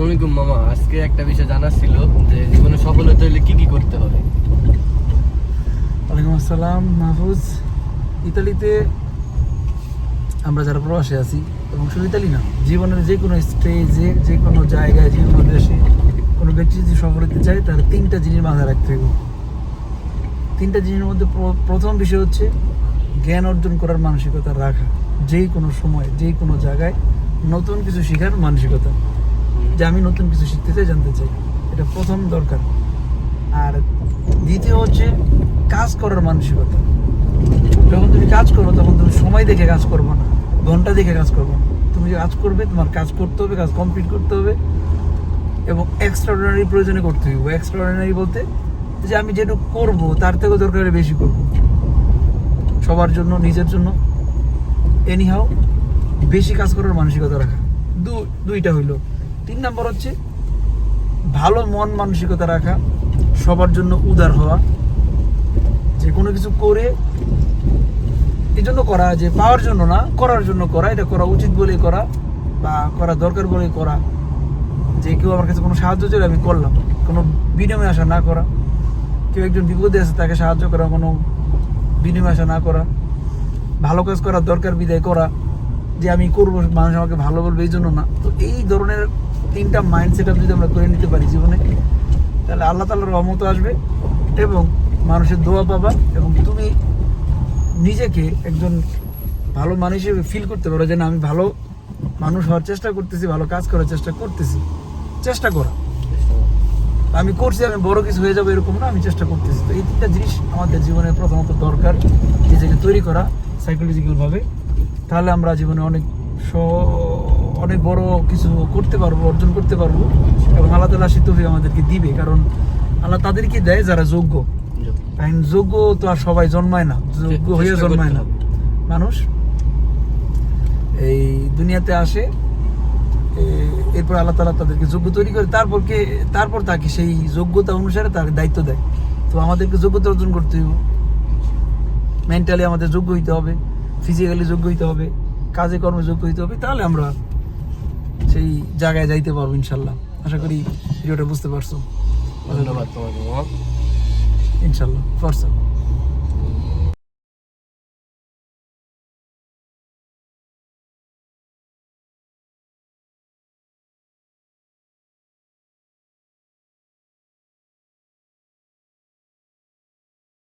আসসালামু আলাইকুম মামা, আজকে একটা বিষয় জানার ছিল যে জীবনে সফল হতে হলে কি কি করতে হবে? ওয়ালাইকুম আসসালাম, মাহফুজ। ইতালিতে আমরা যারা প্রবাসে আছি, এবং শুধু ইতালি না, জীবনের যে কোনো স্টেজে যে কোনো জায়গায়, যে কোনো দেশে কোনো ব্যক্তি যদি সফল হতে চায়, তার তিনটা জিনিস মাথায় রাখতে হবে। তিনটা জিনিসের মধ্যে প্র- প্রথম বিষয় হচ্ছে জ্ঞান অর্জন করার মানসিকতা রাখা। যেই কোনো সময় যেই কোনো জায়গায় নতুন কিছু শেখার মানসিকতা। যে আমি নতুন কিছু শিখতে চাই, জানতে চাই। এটা প্রথম দরকার। আর দ্বিতীয় হচ্ছে কাজ করার মানসিকতা। যখন তুমি কাজ করব তখন তুমি সময় দেখে কাজ করব না। ঘণ্টা দেখে কাজ করব না। তুমি যে কাজ করবে, তোমার কাজ করতে হবে, কাজ কমপ্লিট করতে হবে। এবং এক্সট্রাঅর্ডিনারি প্রয়োজনে করতে হবে এক্সট্রাঅর্ডিনারি বলতে যে আমি যেটুকু করব, তার থেকেও দরকারে বেশি করব। সবার জন্য, নিজের জন্য। এনিহাও বেশি কাজ করার মানসিকতা রাখা। দু, দুইটা হইল। তিন নম্বর হচ্ছে, ভালো মন মানসিকতা রাখা, সবার জন্য উদার হওয়া, যে কোনো কিছু করে, এই জন্য করা, যে পাওয়ার জন্য না, করার জন্য করা, এটা করা উচিত বলেই করা, বা করা দরকার বলেই করা, যে কেউ আমার কাছে কোনো সাহায্য চাইলে আমি করলাম, কোনো বিনিময় আশা না করা, কেউ একজন বিপদে আছে তাকে সাহায্য করা, কোনো বিনিময় আশা না করা, ভালো কাজ করার দরকার বিদায় করা, যে আমি করব, মানুষ আমাকে ভালো বলবে, এই জন্য না, তো এই ধরনের তিনটা মাইন্ড সেট যদি আমরা করে নিতে পারি জীবনে, তাহলে আল্লাহ তাল্লাহর রহমত আসবে এবং মানুষের দোয়া পাবা এবং তুমি নিজেকে একজন ভালো মানুষ হিসেবে ফিল করতে পারো যে না, আমি ভালো মানুষ হওয়ার চেষ্টা করতেছি, ভালো কাজ করার চেষ্টা করতেছি। চেষ্টা করা। আমি করছি, আমি বড় কিছু হয়ে যাব এরকম না, আমি চেষ্টা করতেছি। তো এই তিনটা জিনিস আমাদের জীবনে প্রথমত দরকার নিজেকে তৈরি করা সাইকোলজিক্যালভাবে তাহলে আমরা জীবনে অনেক স- অনেক বড় কিছু করতে পারব অর্জন করতে পারব। এবং আল্লাহ তালা সে তৌফিক আমাদেরকে দিবে কারণ আল্লাহ তাদেরকে দেয় যারা যোগ্য। কারণ যোগ্য তো আর সবাই জন্মায় না যোগ্য হয়ে জন্মায় না। মানুষ এই দুনিয়াতে আসে এরপর আল্লাহ তালা তাদেরকে যোগ্য তৈরি করে তারপর কে তারপর তাকে সেই যোগ্যতা অনুসারে তার দায়িত্ব দেয়। তো আমাদেরকে যোগ্যতা অর্জন করতে হবে। মেন্টালি আমাদের যোগ্য হইতে হবে ফিজিক্যালি যোগ্য হইতে হবে কাজে কর্মে যোগ্য হইতে হবে তাহলে আমরা সেই জায়গায় যাইতে পারব ইনশাল্লাহ। আশা করি ভিডিওটা বুঝতে পারছ। ধন্যবাদ তোমাকে ইনশাল্লাহ পারছ?